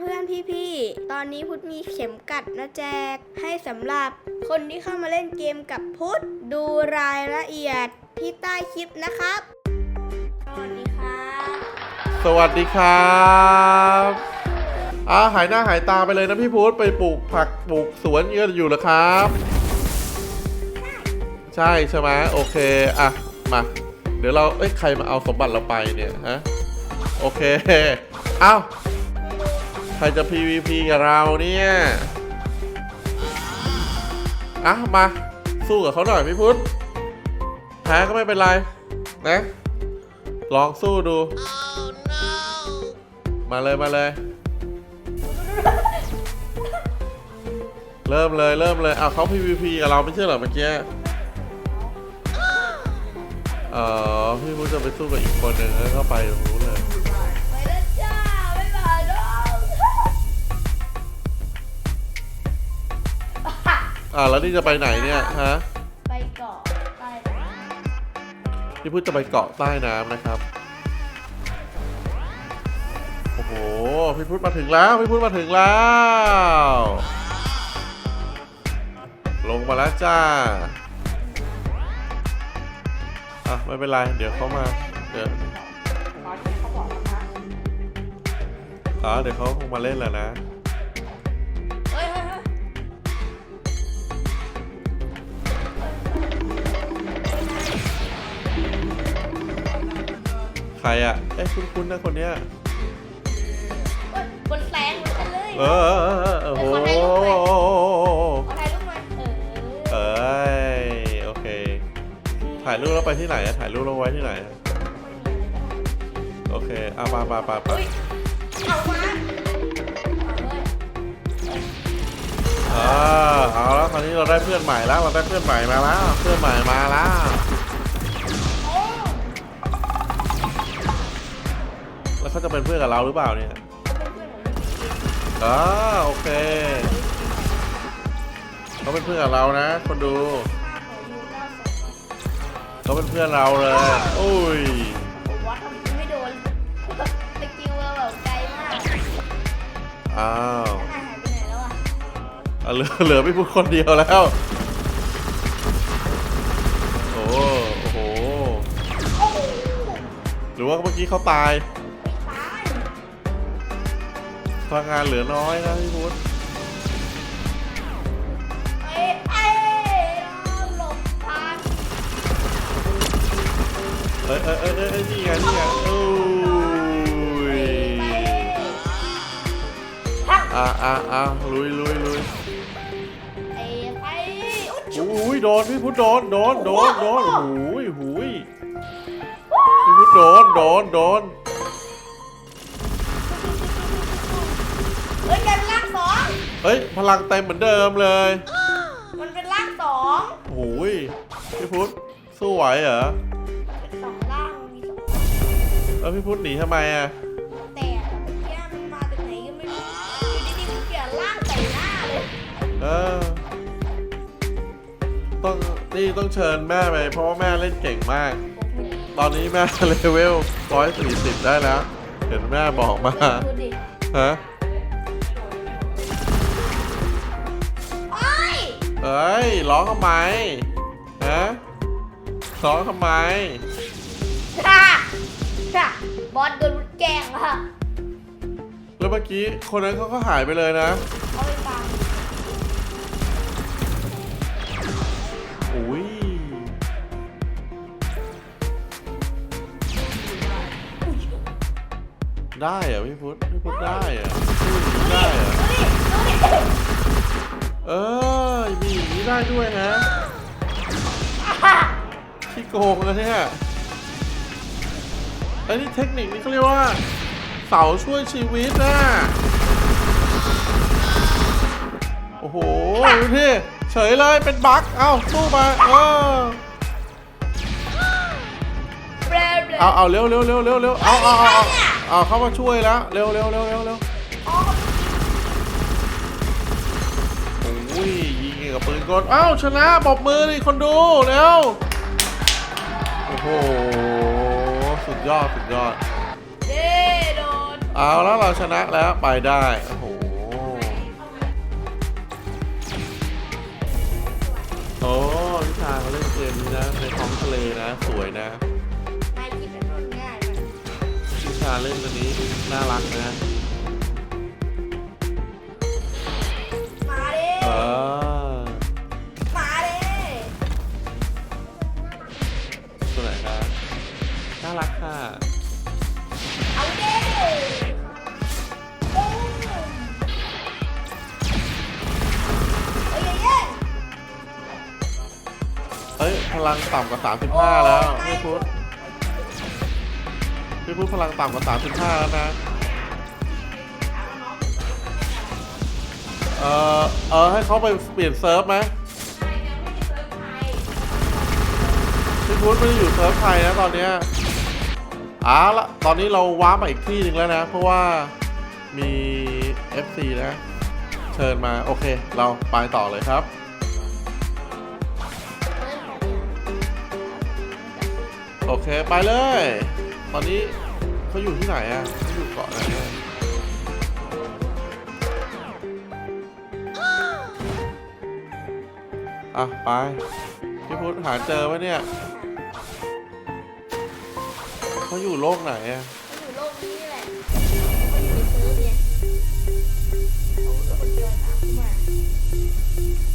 เพื่อนๆ พี่ๆ ตอนนี้พุทธมีเข็มกัดนะแจก ให้สำหรับคนที่เข้ามาเล่นเกมกับพุทธดูรายละเอียดที่ใต้คลิปนะครับ สวัสดีครับสวัสดีครับอ่าหายหน้าหายตาไปเลยนะพี่พุธไปปลูกผักปลูกสวนเยอะอยู่เหรอครับ ใช่ใช่ไหมโอเคอะมาเดี๋ยวเราเอ้ยใครมาเอาสมบัติเราไปเนี่ยฮะโอเค เอ้า ใครจะ PVP กับเราเนี่ย อะ มา สู้กับเขาหน่อยพี่พุธแพ้ก็ไม่เป็นไร นะ ลองสู้ดู มาเลยมาเลย เริ่มเลยเริ่มเลยอ้าเขา PVP กับเราไม่ใช่เหรอเมื่อกี้เออพี่พุทธจะไปสู้กับอีกคนหนึ่งแล้วก็ไปตรงนู้น อ่าแล้วนี่จะไปไหนเนี่ยฮะไปเกาะใต้น้ำพี่พุทธจะไปเกาะใต้น้ำนะครับ โอ้โหพี่พุทธมาถึงแล้วพี่พุทธมาถึงแล้ว ลงมาแล้วจ้าอะไม่เป็นไร เดี๋ยวเขามาเดี๋ยวอ๋อเดี๋ยวเขาคงมาเล่นแหละนะ รอะเอ้ยคุ้นๆนะคนเนี้ยเฮ้ยบนแสงเหมือนกันเลยเออเออเออเออโอ้โหขอถ่ายรูปหน่อยเออเอ้ยโอเค ถ่ายรูปแล้วไปที่ไหนอะถ่ายรูปแล้วไว้ที่ไหนอะโอเคอะไปไปไปไปเฮ้ยเอามาเอาเลยอ่าเอาแล้วคราวนี้เราได้เพื่อนใหม่แล้วเราได้เพื่อนใหม่มาแล้ว เพื่อนใหม่มาแล้ว แล้วเขาจะเป็นเพื่อนกับเราหรือเปล่าเนี่ยเป็นเพื่อนของพี่อ่าโอเคเขาเป็นเพื่อนกับเรานะ คนดูข้าของยูเก้าสองเขาเป็นเพื่อนเราเลยอุ้ยผมว่าทำไม่โดนสกิลเราแบบไกลมากอ้าวนายหายไปไหนแล้วอะอะเหลือเหลือพี่พูดคนเดียวแล้วโอ้โอ้โหโอ้โหหรือว่าเมื่อกี้เขาตายตาย พลังงานเหลือน้อยนะพี่พุทธเอ้ยเอ้ยเอาหลบทันเอ้ยเอ้ยเอ้ยเอ้ยเอ้ยนี่ไงนี่ไงโอ้ยไปทักอะอะอะลุยลุยลุยไปไปโอ้ยอุ้ยโดนพี่พุทธโดนโดนโดนโดนหูยหูยพี่พุทธโดนโดนโดน เฮ้ยพลังเต็มเหมือนเดิมเลย มันเป็นล่างสองหูยพี่พุทธสู้ไหวเหรอเป็นสองล่างมีสองแล้วพี่พุทธหนีทำไมอะแต่เมื่อกี้มันมาจากไหนก็ไม่รู้อยู่ดีๆมันเปลี่ยนร่างใส่หน้าเลยเออต้องนี่ต้องเชิญแม่ไปเพราะว่าแม่เล่นเก่งมาก ตอนนี้แม่เลเวลร้อยสี่สิบได้แล้ว เห็นแม่บอกมา ดูดิฮะ ยเอ้ยร้องทำไมฮะร้องทำไมค่ะค่ะบอสโดนแกล้งค่ะแล้วเมื่อกี้คนนั้นเขาก็หายไปเลยนะเอาไปฟังอุ้ยได้เหรอพี่พุทธพี่พุทธได้เหรอพูดอย่างนี้ได้เหรอดูดิดูดิ เออมีอย่างนี้ได้ด้วยฮะอะที่โกงแล้วเนี่ยไอ้นี่เทคนิคนี้เขาเรียกว่า เสาช่วยชีวิตนะโอ้โหดูที่เฉยเลยเป็นบั๊กเอ้าสู้มาเออเบลเบลเอาเอาเร็วเร็วเร็วเร็วเร็วเอาเอาเอาเอาเอาเข้ามาช่วยแล้วเร็วเร็วเร็วเร็วเร็ว อ๋อโอ้ยยิงกับปืนกลเอ้าชนะปรบมือดิคนดูเร็วโอ้โหสุดยอดสุดยอด เย้โดนเอาแล้วเราชนะแล้วไปได้โอ้โหโอ้พิชาเขาเล่นเกมนี้นะในท้องทะเลนะสวยนะไม่คิดเป็นคนง่ายมันพิชาเล่นตัวนี้น่ารักนะ อมาดิตัวไหนครับน่ารักค่ะ เอาดิโอ้เอ้ยเย้ยเอ้ย พลังต่ำกว่า 35 แล้วพี่พุทธพี่พุทธพลังต่ำกว่า 35 แล้วนะ เออเออให้เขาไปเปลี่ยนเซิร์ฟไหมพี่พุทธไม่ได้อยู่เซิร์ฟไทยนะตอนเนี้ยเอาละตอนนี้เราว้าร์ปมาอีกที่หนึ่งแล้วนะ เพราะว่ามี FC นะ เชิญมาโอเค เราไปต่อเลยครับ โอเคไปเลย ตอนนี้เขาอยู่ที่ไหนอะเขาอยู่เกาะไหนอะ อะ ไปพี่พุทธหาเจอไหมเนี่ยเขาอยู่โลกไหนอะอยู่โลกนี้แหละมันอยู่ในเซิร์ฟเนี่ยเขาเป็นคนเดียวตามเข้ามา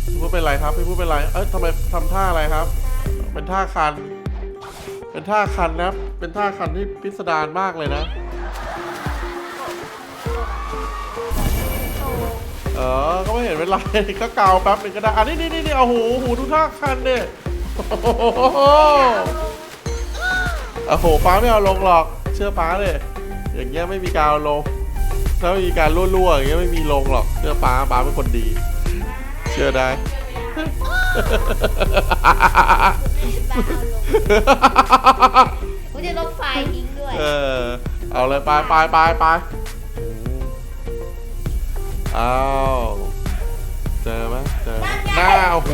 พี่พุทธเป็นไรครับพี่พุทธเป็นไร เอ้ยทำไมทำท่าอะไรครับ เป็นท่าคัน เป็นท่าคันนะ เป็นท่าคันที่พิสดารมากเลยนะ เออ ก็ไม่เห็นเป็นไร ก็เกาแป๊บหนึ่งก็ได้ อันนี้นี่นี่นี่เอาหูหูดูท่าคันเนี่ยโอ้โหโอ้โหป้าไม่เอาลงหรอก เชื่อป้าเลยอย่างเงี้ยไม่มีการเอาลง ถ้ามีการรั่วๆอย่างเงี้ยไม่มีลงหรอก เชื่อป้าป้าเป็นคนดี เชื่อได้กูจะลบไฟล์ทิ้งด้วย เออ เอาเลยไปไปไปไป อ้าว เจอไหมเจอหน้าโอ้โห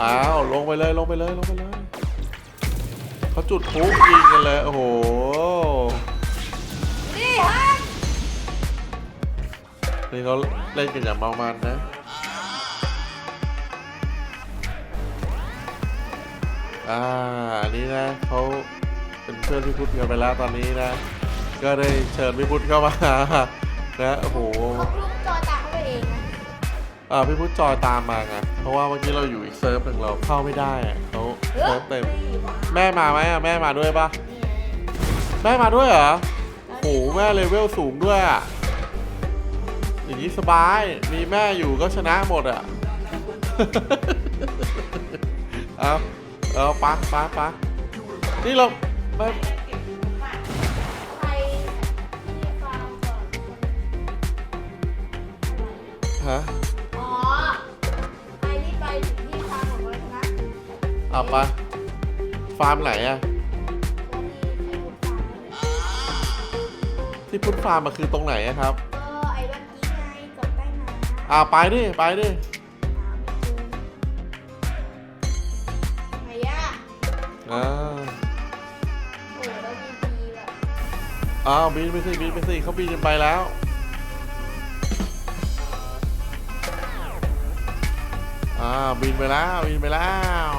อ้าวลงไปเลยลงไปเลยลงไปเลยเขาจุดพลุยิงกันเลยโอ้โหนี่ฮะนี่เขาเล่นกันอย่างเมามันนะอ่าอันนี้นะเขาเป็นเพื่อนพี่พุทธกันไปแล้วตอนนี้นะ ก็ได้เชิญพี่พุทธเข้ามานะโอ้โหเขาลูกจอตามเขาไปเองนะอ่าพี่พุทธจอยตามมาไงเพราะว่าเมื่อกี้เราอยู่อีกเซิร์ฟหนึ่งเราเข้าไม่ได้อะเขาเซิร์ฟเต็ม แม่มาไหมอะแม่มาด้วยปะแม่มาด้วยเหรอโอ้โหแม่เลเวลสูงด้วยอะอย่างนี้สบายมีแม่อยู่ก็ชนะหมดอะเอาเอาปะปะปะนี่เราไม่ เอาปะฟาร์มไหนอะแล้วที่ไอ้พุทธฟาร์มนั่นแหละที่พุทธฟาร์มมันคือตรงไหนอะครับก็ไอ้วันกี้ไงกดใต้น้ำอ่าไปดิไปดิไหนอะอ่าโอ้เรามีดีแบบอ้าวบินไปสิบินไปสิเขาบินกันไปแล้วอ่าบินไปแล้วบินไปแล้ว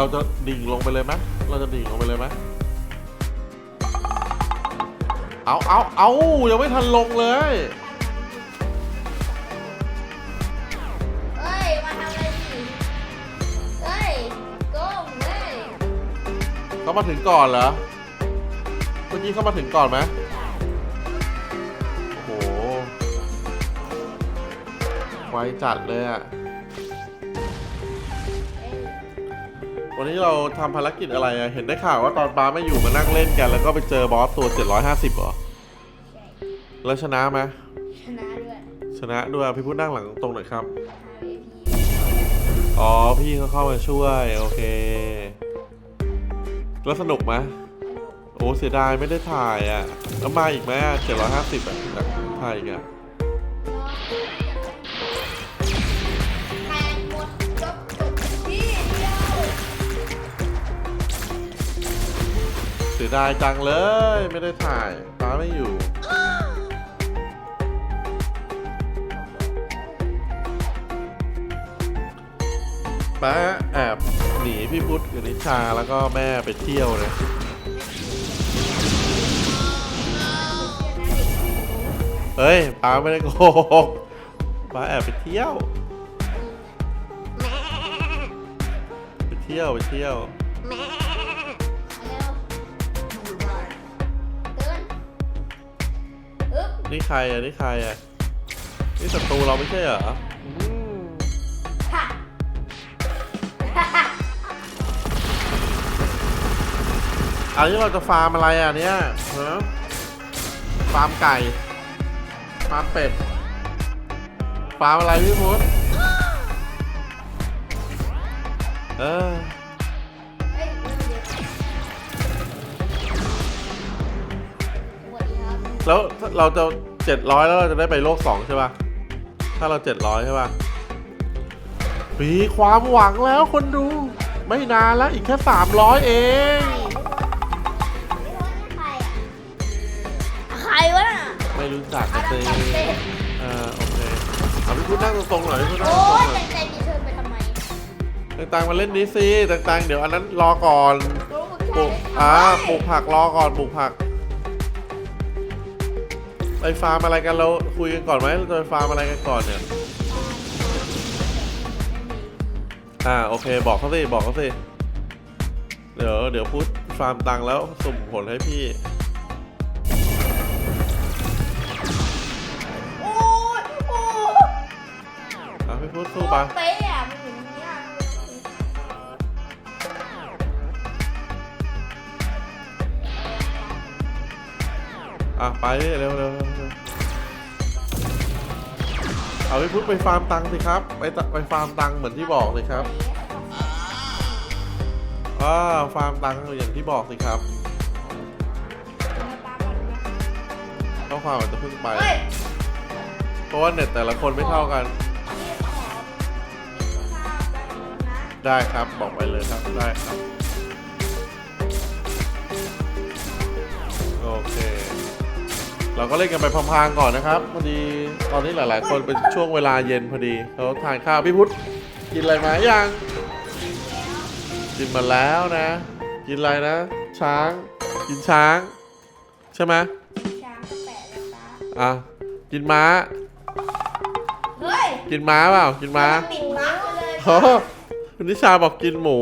เราจะดิ่งลงไปเลยไหมเราจะดิ่งลงไปเลยไหมเอาเอาเอายังไม่ทันลงเลยเฮ้ย มาทำอะไรดิเฮ้ยโก้งเฮ้ยเขามาถึงก่อนเหรอ เมื่อกี้เขามาถึงก่อนไหมโอ้โห ไวจัดเลยอะ วันนี้เราทำภารกิจอะไรอะเห็นได้ข่าวว่าตอนป้าไม่อยู่มานั่งเล่นกัน แล้วก็ไปเจอบอสตัว 750เหรอ แล้วชนะไหมชนะด้วยชนะด้วยพี่พูดนั่งหลังตรงหน่อยครับหาเวทีอ๋อพี่เขาเข้ามาช่วย โอเค แล้วสนุกไหมโอ้เสียดายไม่ได้ถ่ายอะ แล้วมาอีกไหมเจ็ดร้อยห้าสิบอะอยากถ่ายอีกอะเนาะ ยดายจังเลย ไม่ได้ถ่ายป้าไม่อยู่ ป้าแอบหนีพี่พุทธกับนิชาแล้วก็แม่ไปเที่ยวนะเฮ้ยป้าไม่ได้โกหกป้าแอบไปเที่ยว ไปเที่ยวไปเที่ยว นี่ใครอะนี่ใครอะนี่ศัตรูเราไม่ใช่เหรออันนี้เราจะฟาร์มอะไรอะเนี่ยฮะฟาร์มไก่ ฟาร์มเป็ด ฟาร์มอะไรพี่พุทธเออ เราจะเจ็ดร้อยแล้วเราจะได้ไปโลกสองใช่ป่ะ ถ้าเราเจ็ดร้อยใช่ป่ะ มีความหวังแล้วคนดู ไม่นานแล้วอีกแค่สามร้อยเอง ใครวะน่ะไม่รู้จักอากันดัมเลยตัดเต้อ่าโอเคเอาพี่พุทธนั่งตรงๆหน่อยพี่พุทธนั่งโอ้ตรงๆหน่ยอยแต่ใจดีเชิญไปทำไมต่างๆมาเล่นนี้สิต่างๆ เดี๋ยวอันนั้นรอก่อน รู้ว่าปลูกใครอ่าเฮ้ยปลูกผักรอก่อนปลูกผัก ไปฟาร์มอะไรกันเราคุยกันก่อนไหมเราจะไปฟาร์มอะไรกันก่อนเนี่ย อ่าโอเคบอกเขาสิบอกเขาสิเดี๋ยวเดี๋ยวพูดฟาร์มตังค์แล้วสุ่มผลให้พี่ โอ้ยโอ้ยอะพี่พูดสู้ไปเป๊ะ ไปดิเร็วเร็วเร็วเร็วเอาพี่พุทธไปฟาร์มตังค์สิครับ ไปตะไปฟาร์มตังค์เหมือนที่บอกเลยครับอ่าฟาร์มตังค์อย่างที่บอกสิครับข้อความอาจจะเพิ่งไปเฮ้ยเพราะว่าเน็ตแต่ละคนไม่เท่ากันนี่ขอข้าวแป๊บนึงนะได้ครับบอกไปเลยครับได้ครับ เราก็เล่นกันไปพลางๆก่อนนะครับพอดีตอนนี้หลาย ๆ คนเป็นช่วงเวลาเย็นพอดีเขาทานข้าวพี่พุทธกินอะไรมายังกินมาแล้วนะ กินอะไรนะ ช้าง กินช้าง ใช่ไหมช้างก็แปะเลยป้าอะกินม้า เฮ้ยกินม้าเปล่ากินม้าติดบั๊กไปเลยโอ้คุณนิชาบอกกินหมู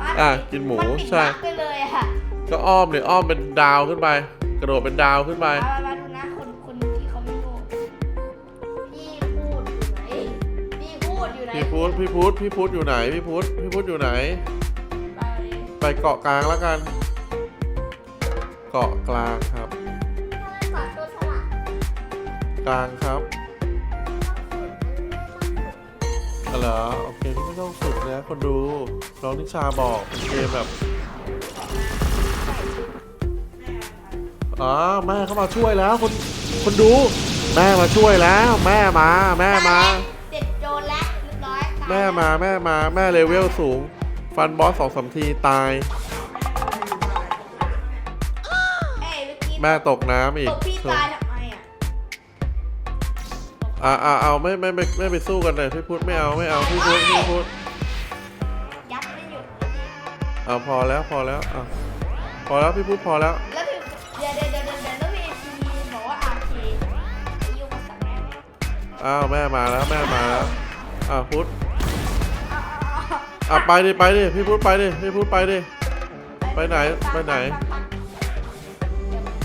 ป้าอะกินหมูนติดใช่บั๊กไปเลยอะก็อ้อมเนี่ยอ้อมเป็นดาวขึ้นไป กระโดดเป็นดาวขึ้นไป ป้าป้า พูดอยู่ไหนพี่พุทธพี่พุทธพี่พุทธอยู่ไหนพี่พุทธพี่พุทธอยู่ไหน ไปเลยไปเกาะกลางแล้วกัน เกาะกลางครับ ขอตัวสลัดกลางครับอ๋อเหรอโอเคพี่ไม่ต้องฝึกนะคนดูน้องนิชาบอกเป็นเกมแบบอ๋อแม่เข้ามาช่วยแล้วคนคนดู แม่มาช่วยแล้ว แม่มา แม่มา แม่มาแม่มาแม่เลเวลสูง ฟันบอสสองสามทีตาย เอ้ยเมื่อกี้แม่ตกน้ำอีตกกพี่ตายทำไมอะอ่าอ่าเอาไม่ไม่ไม่ไม่ไปสู้กันเลยพี่พุทธไม่เอาไม่เอาพี่พุทธพี่พุทธยัดไม่หยุดเอาพอแล้วพอแล้วอะพอแล้วพี่พุทธพอแล้ว แล้วพี่เดี๋ยวเดี๋ยวเดี๋ยวเดี๋ยวแล้วพี่ทีบอกว่าอาเคยุ่งกับสัตว์แม่ไหมอ้าวแม่มาแล้วแม่มาแล้วอ่าพุทธ อะไปดิไปดิพี่พุทธไปดิพี่พุทธไปดิ ไปไหนไปไหน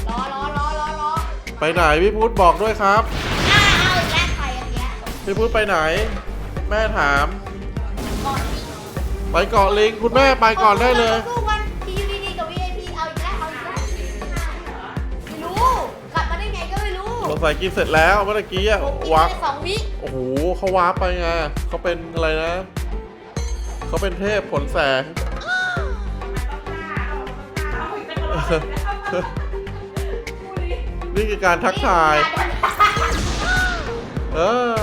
รอรอรอรอรอไปไหนพี่พุทธบอกด้วยครับ อ้าวเอาอีกแล้วใครอันเนี้ยพี่พุทธไปไหน แม่ถาม ก่อนที่ไปเกาะลิงคุณแม่ไปก่อนได้เลย สู้กันทียูดีกับ VIP เอาอีกแล้วเอาอีกแล้วไม่รู้กลับมาได้ไงก็ไม่รู้สงสัยกินเสร็จแล้วเมื่อกี้อะผมกินวักไปสองวิ โอ้โหเขาวาร์ปไปไงเขาเป็นอะไรนะ เขาเป็นเทพผลแสง นี่คือการทักทาย เออ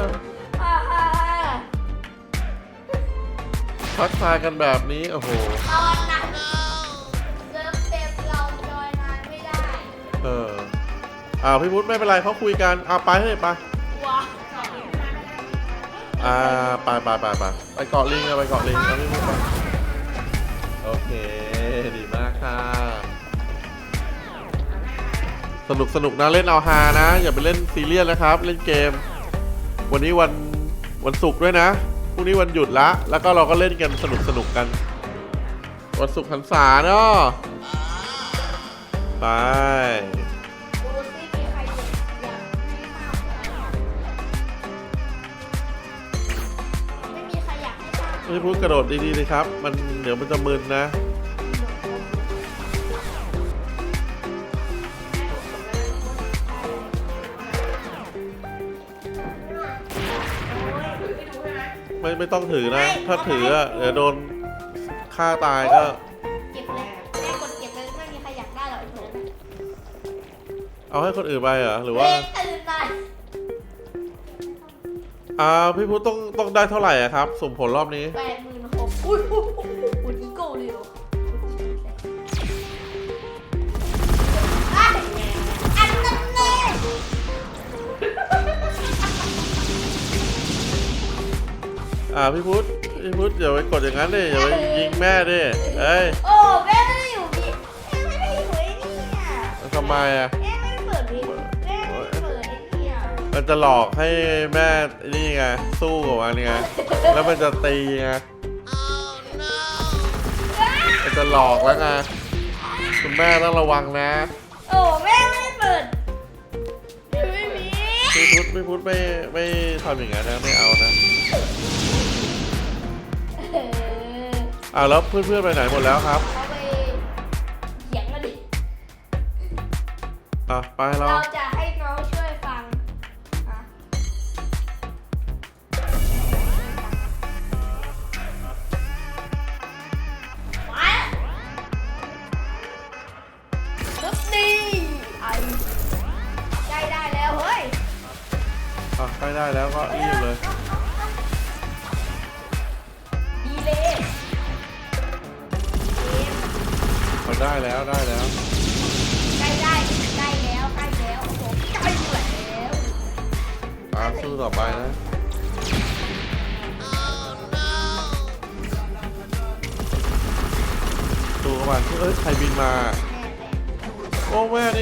ทักทายกันแบบนี้ โอ้โห ตอนหนักเริ่มเต็มเราจอยนะเอออ่าพี่พุทธไม่เป็นไรเขาคุยกันอ่าไปเฮ้ยไปว้า อ่าไปไปไปไปไปเกาะลิงอะไปเกาะลิงเอาพี่พุทธไปโอเค ดีมากค่ะ สนุกสนุกนะเล่นเอาฮานะ อย่าไปเล่นซีเรียสนะครับ เล่นเกม วันนี้วันวันศุกร์ด้วยนะพรุ่งนี้วันหยุดละ แล้วก็เราก็เล่นกันสนุกสนุกกัน วันศุกร์หันษาเนาะไป พี่พุทธกระโดดดีๆเลยครับ มันเดี๋ยวมันจะมึนนะ ไม่ไม่ต้องถือนะ ถ้าถืออะเดี๋ยวโดนฆ่าตายก็ เก็บเลยแม่กดเก็บเลยไม่มีใครอยากได้หรอกไอ้โถเอาให้คนอื่นไปเหรอ หรือว่าเล่นตื่นหน่อย อ่าพี่พุทธต้องต้องได้เท่าไหร่อะครับสุ่มผลรอบนี้ แปดหมื่นหกอุ้ยอุ้ยอุ้ยอุ้ยอีโก้เลยเหรออะอันนั้นแน่อ่าพี่พุทธพี่พุทธอย่าไปกดอย่างนั้นดิอย่าไปยิงแม่ดิเอ้ยโอ้แม่ไม่ได้อยู่ดิแม่ไม่ได้อยู่ไอ้เนี่ยทำไมอะ มันจะหลอกให้แม่นี่ไงสู้กับมันไงแล้วมันจะตีไงมันจะหลอกแล้วไงคุณแม่ต้องระวังนะโอ้แม่ไม่ได้เปิดไม่มีพี่พุทธพี่พุทธไม่ไม่ทำอย่างนั้นนะไม่เอานะเอออ่าแล้วเพื่อนๆไปไหนหมดแล้วครับเขาไปเถียงกันดิอะไปเราเราจะ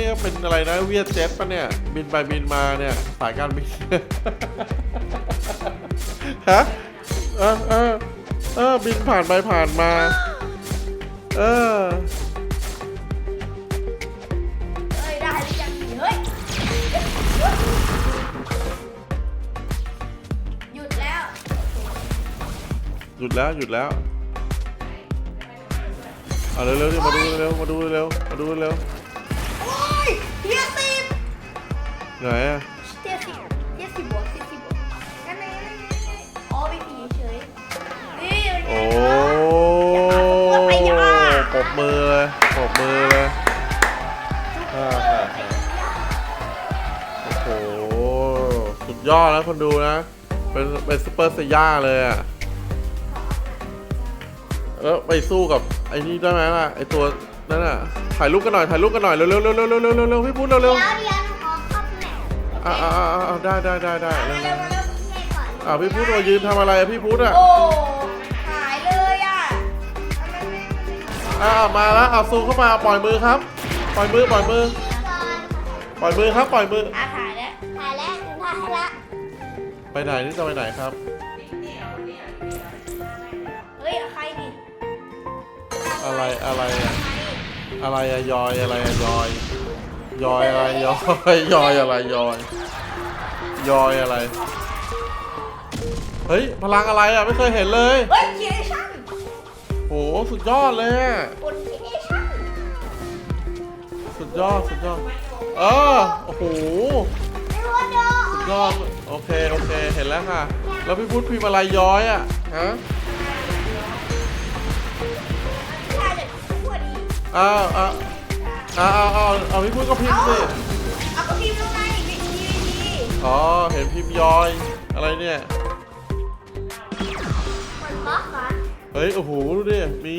นี่ก็เป็นอะไรนะเวียดเจ็ตปะเนี่ย บินไปบินมาเนี่ยสายการบินฮะเออเออเออบินผ่านไปผ่านมา เออเอ้ยได้หรือยังเฮ้ยหยุดแล้วหยุดแล้วหยุดแล้วเอาเร็วๆดิมาดูเร็วๆมาดูเร็วๆมาดูเร็ว ไหนอะเทียสิบเทียสิบบวกเทียสิบบวกนั่นไงนั่นไงนั่นไงอ๋อไม่ผีเฉยนี่เป็นไงโอ้อย่ามาพูดไปอย่าปรบมือเลยปรบมือเลยอ่าอ่าอ่าโอ้โห สุดยอดนะคนดูนะ เป็นเป็นซูเปอร์เซีย่าเลยอะแล้วไปสู้กับไอ้นี่ได้ไหมล่ะไอ้ตัวนั่นอะถ่ายรูปกันหน่อยถ่ายรูปกันหน่อยเร็วๆเร็วๆเร็วๆเร็วๆเร็วๆเร็วๆพี่พูดเร็วเดี๋ยวเดี๋ยว อ่าอ่าอ่าได้ได้ได้ได้มาเร็วเร็วมาเร็วแม่ก่อนอ่าพี่พูดมายืนทำอะไรอะพี่พูดอะโอ้หายเลยอะทำไมแม่ไม่อ่ามาแล้วเอาซูมเข้ามาปล่อยมือครับ ปล่อยมือปล่อยมือ ก่อนปล่อยมือครับปล่อยมือ อะถ่ายแล้วถ่ายแล้วถ่ายล้วไปไหนนี่จะไปไหนครับ เฮ้ยใครดิอะไรอะไรอะใครอะไรอะยอยอะไรอะยอย ยอยอะไรยอยยอยอะไรยอยยอยอะไร เฮ้ย พลังอะไรอะไม่เคยเห็นเลย เฮ้ยเคียชั่นโห สุดยอดเลยอะกดเคียชั่นสุดยอด สุดยอด เออ โอ้โห ไม่รู้ว่าเดอสุดยอด โอเค โอเค เห็นแล้วค่ะ แล้วพี่พุทธพิมพ์อะไรย้อยอะฮะถ่ายจากทั่วดีอ้าวอ้าว อ้าวอ้าวอ้าวเอาพี่พุทธก็พิมพ์สิเอาก็พิมพ์ลงในดีดีดีอ๋อเห็นพิมพ์ย้อยอะไรเนี่ยมันบล็อกเหรอเฮ้ยโอ้โหดูดิมี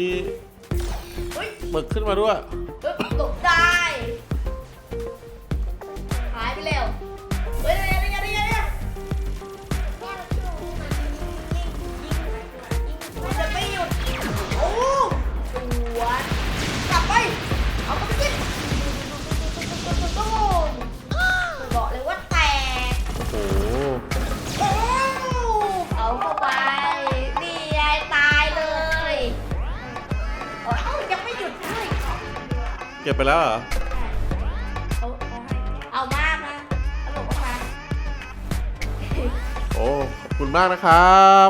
เฮ้ยหมึกขึ้นมาด้วยเฮ้ยตก ก็บไปแล้วเหรอเขาเขาให้เอามากนะตลกมากโอ้ขอบคุณมากนะครับ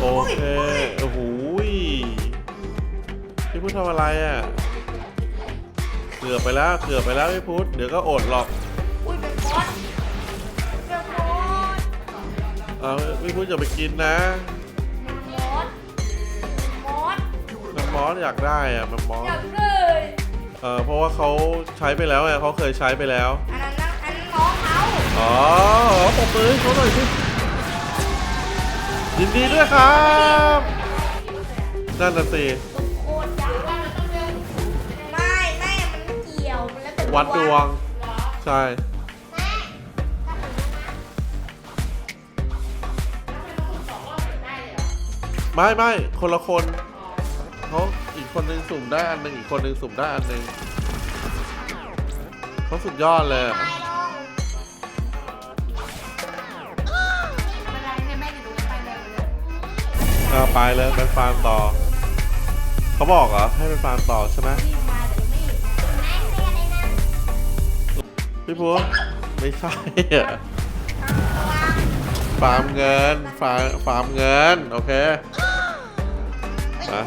โอเคโอ้โหยพี่พุทธทำอะไรอะเกือบไปแล้วเกือบไปแล้วพี่พุทธเดี๋ยวก็อดหรอกอุ้ยเป็นบอสเป็นบอสเอาพี่พุทธอย่าไปกินนะ มันมอสอยากได้อะมันมอสอยากเลยเออเพราะว่าเขาใช้ไปแล้วไงเขาเคยใช้ไปแล้ว อันนั้นนะอันนั้นน้องเขาอ๋อปมมือให้เขาหน่อยสิยินดีด้วยครับนั่นน่ะสิโคตรยากไม่ไม่มันไม่เกี่ยวมันแล้วแต่วัดดวงใช่ ไม่ไม่คนละคน เขาอีกคนนึงสุ่มได้อันหนึ่งอีกคนนึงสุ่มได้อันหนึ่งเขาสุดยอดเลยไม่เป็นไรให้แม่อยู่ตรงนี้ไปเลยเลยเอาไปเลยไปฟาร์มต่อ เขาบอกเหรอให้ไปฟาร์มต่อใช่ไหมพี่พูไม่ใช่อะฟาร์มเงินฟาร์มฟาร์มเงิน โอเคโอ้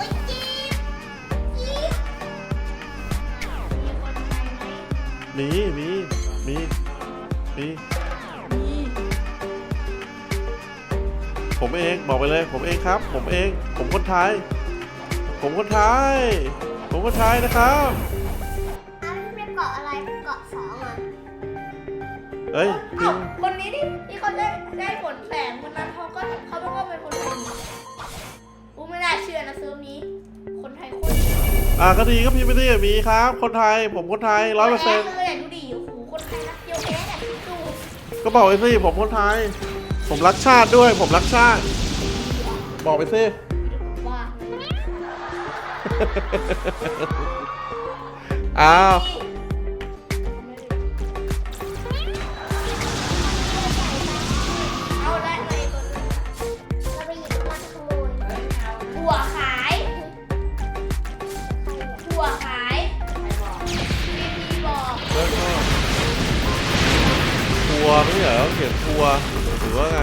มีมีมีมีผมเองบอกไปเลย ผมเองครับ ผมเอง ผมคนไทย ผมคนไทย ผมคนไทยนะครับอ้าวนี่เป็นเกาะอะไรเกาะสองอะเฮ้ยพิเอ้ามคนนี้ที่ที่เขาได้ได้ผลแสงวันนั้นเขาก็เขาต้องก็เป็นคนไทยนี่กูไม่น่าเชื่อนะเซิร์ฟนี้ อะอะก็ดีก็พิมพ์ไปดิมีครับ คนไทยผมคนไทยร้อยเปอร์เซ็นต์เลยดูดิโอ้โหคนไทยรักเดียวแท้เนี่ยคิดดูก็บอกไปสิผมคนไทย ผมรักชาติด้วย ผมรักชาติ บอกไปสิว่าอ้าว เหรอเขียนทัวร์หรือว่าไง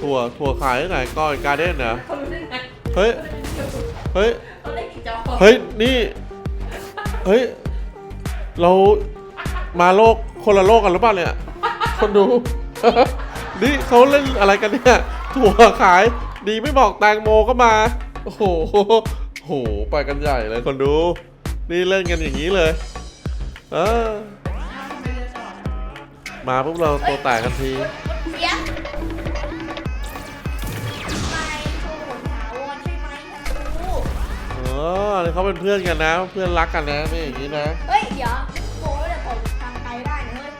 ทัวร์ทัวร์ขายที่ไหนก้อนการ์เด้นเหรอเฮ้ย เฮ้ยเฮ้ย นี่ เฮ้ย เรามาโลกคนละโลกกันหรือเปล่าเนี่ย คนดู นี่เขาเล่นอะไรกันเนี่ย ถั่วขาย ดีไม่บอกแตงโมก็มา โอ้โหโอ้โห ไปกันใหญ่เลยคนดู นี่เล่นกันอย่างนี้เลย เออ มาพวกเราตัวแตกกันทีเสียงไม่โชว์หนถาวรใช่ไหมครูเออนี่เขาเป็นเพื่อนกันนะ เพื่อนรักกันนะไม่อย่างนี้นะ เฮ้ย เดี๋ยวโอ้ยเดี๋ยวผมทำไกลได้นะเฮ้ย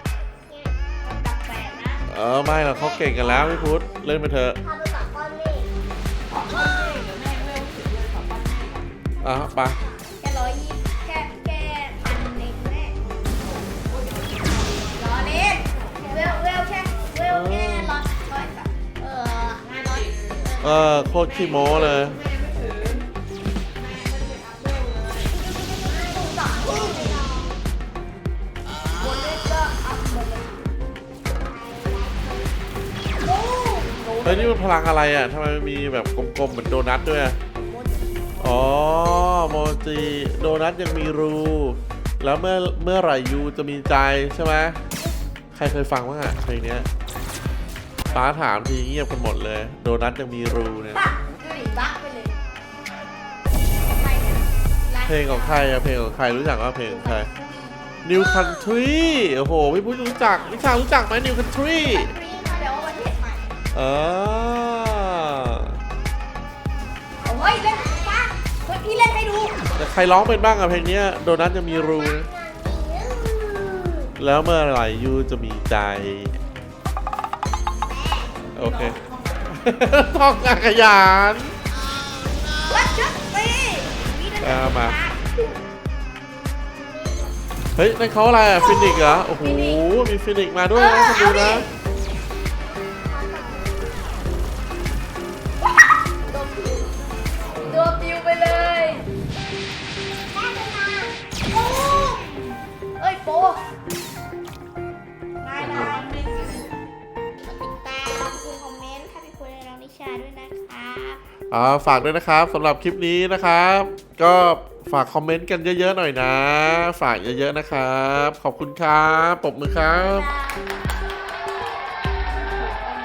มันดักแปลกนะเออไม่หรอกเขาเก่งกันแล้วพี่พุทธเล่นไปเถอะพาไปเกาะก้อนเมฆ อะไปแค่ร้อย เออโคตรขี้โม้เลยเฮ้ยนี่มันพลังอะไรอะทำไมมันมีแบบกลมๆเหมือนโดนัทด้วยอะอ๋อโมจิโดนัทยังมีรู แล้วเมื่อเมื่อไหร่ยูจะมีใจใช่ไหมใครเคยฟังบ้างอะเพลงเนี้ย ป้าถามทีเงียบกันหมดเลย โดนัทยังมีรูเนี่ยปักดูดิบักไปเลยทำไมเนี่ยไเพลงของใครอะเพลงของใครรู้จักว่าเพลงของใคร New Country โอ้โหพี่พุทธรู้จักนิชารู้จักไหม New Country ฟรีมาเดี๋ยววันเห็นใหม่เออเอาเฮ้ยเล่นป้าเฮ้ยพี่เล่นให้ดูแต่ใครร้องเป็นบ้างอะเพลงเนี้ยโดนัทจะมีรูนะแล้วเมื่อไหร่ยูจะมีใจ โอเคต้องงานขยันวัดชุดปีนี่นะเอามา เฮ้ย นั่นเขาอะไรอะฟินิกซ์เหรอ โอ้โห มีฟินิกซ์มาด้วยนะคุณดูนะ ฝากด้วยนะครับสำหรับคลิปนี้นะครับ ก็ฝากคอมเมนต์กันเยอะๆหน่อยนะ ฝากเยอะๆนะครับ ขอบคุณครับปรบมือครับ